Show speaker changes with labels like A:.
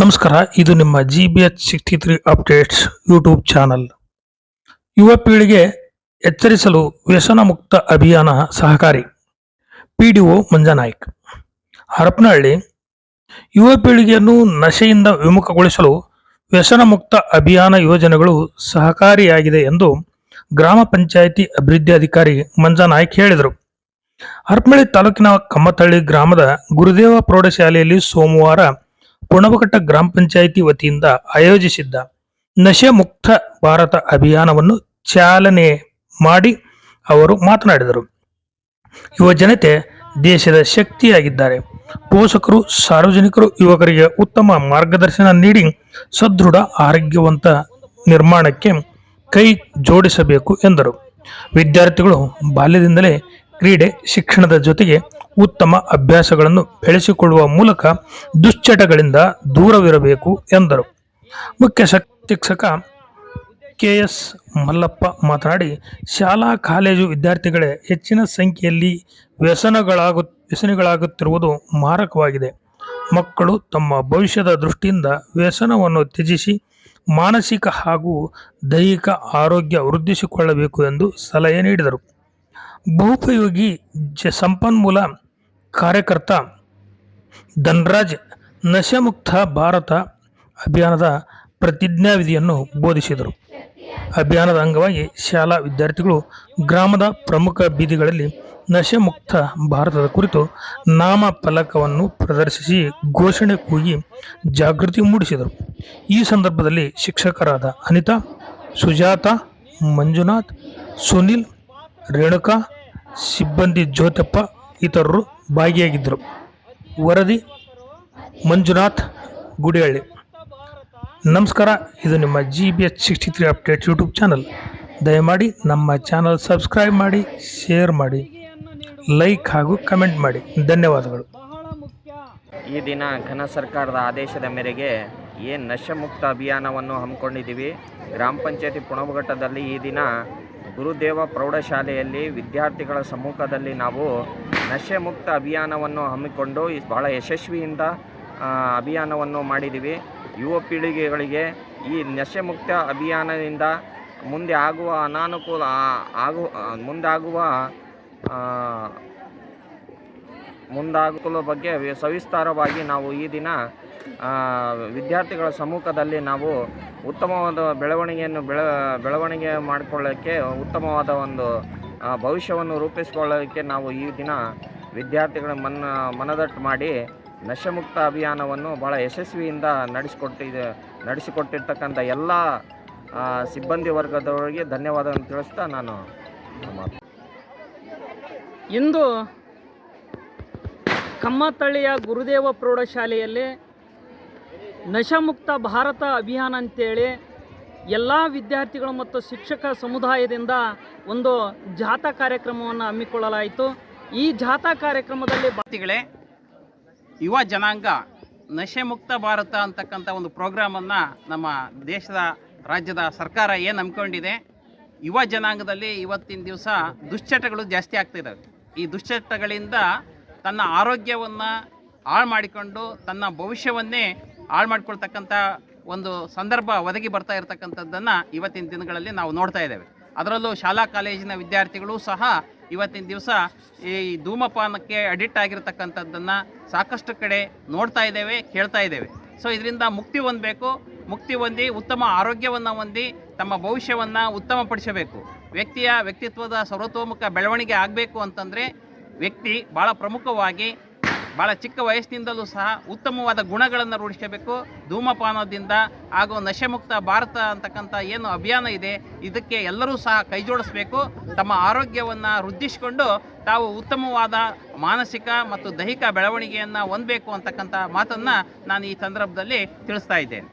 A: ನಮಸ್ಕಾರ, ಇದು ನಿಮ್ಮ G B H sixty three updates YouTube channel ಯುವ ಪೀಳಿಗೆ ಎಚ್ಚರಿಸಲು ವ್ಯಸನ ಮುಕ್ತ ಅಭಿಯಾನ ಸಹಕಾರಿ. P D O Manjanaik. Harapanahalli, ಯುವ ಪೀಳಿಗೆಯನ್ನು ನಶೆಯಿಂದ ವಿಮುಖಗೊಳಿಸಲು ವ್ಯಸನ ಮುಕ್ತ ಅಭಿಯಾನ ಯೋಜನೆಗಳು ಸಹಕಾರಿಯಾಗಿದೆ ಎಂದು ಗ್ರಾಮ ಪಂಚಾಯಿತಿ ಅಭಿವೃದ್ಧಿ ಅಧಿಕಾರಿ ಮಂಜನಾಯ್ಕ್ ಹೇಳಿದರು. ಹರಪನಹಳ್ಳಿ ತಾಲೂಕಿನ ಕಮ್ಮತ್ತಹಳ್ಳಿ ಗ್ರಾಮದ ಗುರುದೇವ ಪ್ರೌಢಶಾಲೆಯಲ್ಲಿ ಸೋಮವಾರ ಪುಣಬಕಟ್ಟ ಗ್ರಾಮ ಪಂಚಾಯಿತಿ ವತಿಯಿಂದ ಆಯೋಜಿಸಿದ್ದ ನಶೆ ಮುಕ್ತ ಭಾರತ ಅಭಿಯಾನವನ್ನು ಚಾಲನೆ ಮಾಡಿ ಅವರು ಮಾತನಾಡಿದರು. ಯುವ ಜನತೆ ದೇಶದ ಶಕ್ತಿಯಾಗಿದ್ದಾರೆ. ಪೋಷಕರು, ಸಾರ್ವಜನಿಕರು, ಯುವಕರಿಗೆ ಉತ್ತಮ ಮಾರ್ಗದರ್ಶನ ನೀಡಿ ಸದೃಢ, ಆರೋಗ್ಯವಂತ ನಿರ್ಮಾಣಕ್ಕೆ ಕೈ ಜೋಡಿಸಬೇಕು ಎಂದರು. ವಿದ್ಯಾರ್ಥಿಗಳು ಬಾಲ್ಯದಿಂದಲೇ ಕ್ರೀಡೆ ಶಿಕ್ಷಣದ ಜೊತೆಗೆ ಉತ್ತಮ ಅಭ್ಯಾಸಗಳನ್ನು ಬೆಳೆಸಿಕೊಳ್ಳುವ ಮೂಲಕ ದುಶ್ಚಟಗಳಿಂದ ದೂರವಿರಬೇಕು ಎಂದರು. ಮುಖ್ಯ ಶಿಕ್ಷಕ ಕೆ ಎಸ್ ಮಲ್ಲಪ್ಪ ಮಾತನಾಡಿ, ಶಾಲಾ, ಕಾಲೇಜು ವಿದ್ಯಾರ್ಥಿಗಳೇ ಹೆಚ್ಚಿನ ಸಂಖ್ಯೆಯಲ್ಲಿ ವ್ಯಸನಗಳಾಗು, ವ್ಯಸನಗಳಾಗುತ್ತಿರುವುದು ಮಾರಕವಾಗಿದೆ. ಮಕ್ಕಳು ತಮ್ಮ ಭವಿಷ್ಯದ ದೃಷ್ಟಿಯಿಂದ ವ್ಯಸನವನ್ನು ತ್ಯಜಿಸಿ ಮಾನಸಿಕ ಹಾಗೂ ದೈಹಿಕ ಆರೋಗ್ಯ ವೃದ್ಧಿಸಿಕೊಳ್ಳಬೇಕು ಎಂದು ಸಲಹೆ ನೀಡಿದರು. ಬಹುಪಯೋಗಿ ಜ ಸಂಪನ್ಮೂಲ ಕಾರ್ಯಕರ್ತ ಧನ್ರಾಜ್ ನಶೆಮುಕ್ತ ಭಾರತ ಅಭಿಯಾನದ ಪ್ರತಿಜ್ಞಾವಿಧಿಯನ್ನು ಬೋಧಿಸಿದರು. ಅಭಿಯಾನದ ಅಂಗವಾಗಿ ಶಾಲಾ ವಿದ್ಯಾರ್ಥಿಗಳು ಗ್ರಾಮದ ಪ್ರಮುಖ ಬೀದಿಗಳಲ್ಲಿ ನಶೆಮುಕ್ತ ಭಾರತದ ಕುರಿತು ನಾಮ ಫಲಕವನ್ನು ಪ್ರದರ್ಶಿಸಿ ಘೋಷಣೆ ಕೂಗಿ ಜಾಗೃತಿ ಮೂಡಿಸಿದರು. ಈ ಸಂದರ್ಭದಲ್ಲಿ ಶಿಕ್ಷಕರಾದ ಅನಿತಾ, ಸುಜಾತ, ಮಂಜುನಾಥ್, ಸುನಿಲ್, ರೇಣುಕಾ ಸಿಬ್ಬಂದಿ ಜ್ಯೋತಪ್ಪ ಇತರರು ಭಾಗಿಯಾಗಿದ್ದರು. ವರದಿ ಮಂಜುನಾಥ್ ಗುಡಿಹಳ್ಳಿ. ನಮಸ್ಕಾರ, ಇದು ನಿಮ್ಮ G B H sixty three update YouTube channel ದಯಮಾಡಿ ನಮ್ಮ ಚಾನಲ್ ಸಬ್ಸ್ಕ್ರೈಬ್ ಮಾಡಿ ಶೇರ್ ಮಾಡಿ ಲೈಕ್ ಹಾಗೂ ಕಮೆಂಟ್ ಮಾಡಿ. ಧನ್ಯವಾದಗಳು.
B: ಈ ದಿನ ಘನ ಸರ್ಕಾರದ ಆದೇಶದ ಮೇರೆಗೆ ಏನು ನಶಮುಕ್ತ ಅಭಿಯಾನವನ್ನು ಹಮ್ಮಿಕೊಂಡಿದ್ದೀವಿ, ಗ್ರಾಮ ಪಂಚಾಯತಿ ಪುಣಬಘಟ್ಟದಲ್ಲಿ ಈ ದಿನ ಗುರುದೇವ ಪ್ರೌಢಶಾಲೆಯಲ್ಲಿ ವಿದ್ಯಾರ್ಥಿಗಳ ಸಮ್ಮುಖದಲ್ಲಿ ನಾವು ನಶೆ ಮುಕ್ತ ಅಭಿಯಾನವನ್ನು ಹಮ್ಮಿಕೊಂಡು ಬಹಳ ಯಶಸ್ವಿಯಿಂದ ಅಭಿಯಾನವನ್ನು ಮಾಡಿದ್ದೀವಿ. ಯುವ ಪೀಳಿಗೆಗಳಿಗೆ ಈ ನಶೆ ಮುಕ್ತ ಅಭಿಯಾನದಿಂದ ಮುಂದೆ ಆಗುವ ಅನಾನುಕೂಲ ಆಗು ಮುಂದಾಗುವ ಮುಂದಾಗುವ ಬಗ್ಗೆ ಸವಿಸ್ತಾರವಾಗಿ ನಾವು ಈ ದಿನ ವಿದ್ಯಾರ್ಥಿಗಳ ಸಮ್ಮುಖದಲ್ಲಿ ನಾವು ಉತ್ತಮವಾದ ಬೆಳವಣಿಗೆಯನ್ನು ಬೆಳ, ಬೆಳವಣಿಗೆ ಮಾಡಿಕೊಳ್ಳೋಕ್ಕೆ ಉತ್ತಮವಾದ ಒಂದು ಭವಿಷ್ಯವನ್ನು ರೂಪಿಸಿಕೊಳ್ಳೋಕ್ಕೆ ನಾವು ಈ ದಿನ ವಿದ್ಯಾರ್ಥಿಗಳ ಮನ, ಮನದಟ್ಟು ಮಾಡಿ ನಶೆಮುಕ್ತ ಅಭಿಯಾನವನ್ನು ಭಾಳ ಯಶಸ್ವಿಯಿಂದ ನಡೆಸಿಕೊಟ್ಟಿದೆ, ನಡೆಸಿಕೊಟ್ಟಿರ್ತಕ್ಕಂಥ ಎಲ್ಲ ಸಿಬ್ಬಂದಿ ವರ್ಗದವರಿಗೆ ಧನ್ಯವಾದವನ್ನು ತಿಳಿಸ್ತಾ ನಾನು
C: ಇಂದು ಕಮ್ಮತ್ತಳ್ಳಿಯ ಗುರುದೇವ ಪ್ರೌಢಶಾಲೆಯಲ್ಲಿ ನಶಾಮುಕ್ತ ಭಾರತ ಅಭಿಯಾನ ಅಂತೇಳಿ ಎಲ್ಲ ವಿದ್ಯಾರ್ಥಿಗಳು ಮತ್ತು ಶಿಕ್ಷಕ ಸಮುದಾಯದಿಂದ ಒಂದು ಜಾಥಾ ಕಾರ್ಯಕ್ರಮವನ್ನು ಹಮ್ಮಿಕೊಳ್ಳಲಾಯಿತು. ಈ ಜಾಥಾ ಕಾರ್ಯಕ್ರಮದಲ್ಲಿ
D: ಭಾರತಿಗಳೇ, ಯುವ ಜನಾಂಗ ನಶೆ ಮುಕ್ತ ಭಾರತ ಅಂತಕ್ಕಂಥ ಒಂದು ಪ್ರೋಗ್ರಾಮನ್ನು ನಮ್ಮ ದೇಶದ, ರಾಜ್ಯದ ಸರ್ಕಾರ ಏನು ಹಮ್ಮಿಕೊಂಡಿದೆ, ಯುವ ಜನಾಂಗದಲ್ಲಿ ಇವತ್ತಿನ ದಿವಸ ದುಶ್ಚಟಗಳು ಜಾಸ್ತಿ ಆಗ್ತಿದ್ದಾವೆ ಈ ದುಶ್ಚಟಗಳಿಂದ ತನ್ನ ಆರೋಗ್ಯವನ್ನು ಹಾಳು ಮಾಡಿಕೊಂಡು ತನ್ನ ಭವಿಷ್ಯವನ್ನೇ ಹಾಳು ಮಾಡ್ಕೊಳ್ತಕ್ಕಂಥ ಒಂದು ಸಂದರ್ಭ ಒದಗಿ ಬರ್ತಾ ಇರತಕ್ಕಂಥದ್ದನ್ನು ಇವತ್ತಿನ ದಿನಗಳಲ್ಲಿ ನಾವು ನೋಡ್ತಾ ಇದ್ದೇವೆ. ಅದರಲ್ಲೂ ಶಾಲಾ ಕಾಲೇಜಿನ ವಿದ್ಯಾರ್ಥಿಗಳು ಸಹ ಇವತ್ತಿನ ದಿವಸ ಈ ಧೂಮಪಾನಕ್ಕೆ ಅಡಿಕ್ಟ್ ಆಗಿರತಕ್ಕಂಥದ್ದನ್ನು ಸಾಕಷ್ಟು ಕಡೆ ನೋಡ್ತಾ ಇದ್ದೇವೆ, ಕೇಳ್ತಾ ಇದ್ದೇವೆ. ಸೊ ಇದರಿಂದ ಮುಕ್ತಿ ಹೊಂದಬೇಕು, ಮುಕ್ತಿ ಹೊಂದಿ ಉತ್ತಮ ಆರೋಗ್ಯವನ್ನು ಹೊಂದಿ ತಮ್ಮ ಭವಿಷ್ಯವನ್ನು ಉತ್ತಮಪಡಿಸಬೇಕು. ವ್ಯಕ್ತಿಯ ವ್ಯಕ್ತಿತ್ವದ ಸರ್ವತೋಮುಖ ಬೆಳವಣಿಗೆ ಆಗಬೇಕು ಅಂತಂದರೆ ವ್ಯಕ್ತಿ ಭಾಳ ಪ್ರಮುಖವಾಗಿ ಭಾಳ ಚಿಕ್ಕ ವಯಸ್ಸಿನಿಂದಲೂ ಸಹ ಉತ್ತಮವಾದ ಗುಣಗಳನ್ನು ರೂಢಿಸಬೇಕು. ಧೂಮಪಾನದಿಂದ ಹಾಗೂ ನಶೆಮುಕ್ತ ಭಾರತ ಅಂತಕ್ಕಂಥ ಏನು ಅಭಿಯಾನ ಇದೆ, ಇದಕ್ಕೆ ಎಲ್ಲರೂ ಸಹ ಕೈಜೋಡಿಸಬೇಕು ತಮ್ಮ ಆರೋಗ್ಯವನ್ನು ವೃದ್ಧಿಸಿಕೊಂಡು ತಾವು ಉತ್ತಮವಾದ ಮಾನಸಿಕ ಮತ್ತು ದೈಹಿಕ ಬೆಳವಣಿಗೆಯನ್ನು ಹೊಂದಬೇಕು ಅಂತಕ್ಕಂಥ ಮಾತನ್ನು ನಾನು ಈ ಸಂದರ್ಭದಲ್ಲಿ ತಿಳಿಸ್ತಾ ಇದ್ದೇನೆ.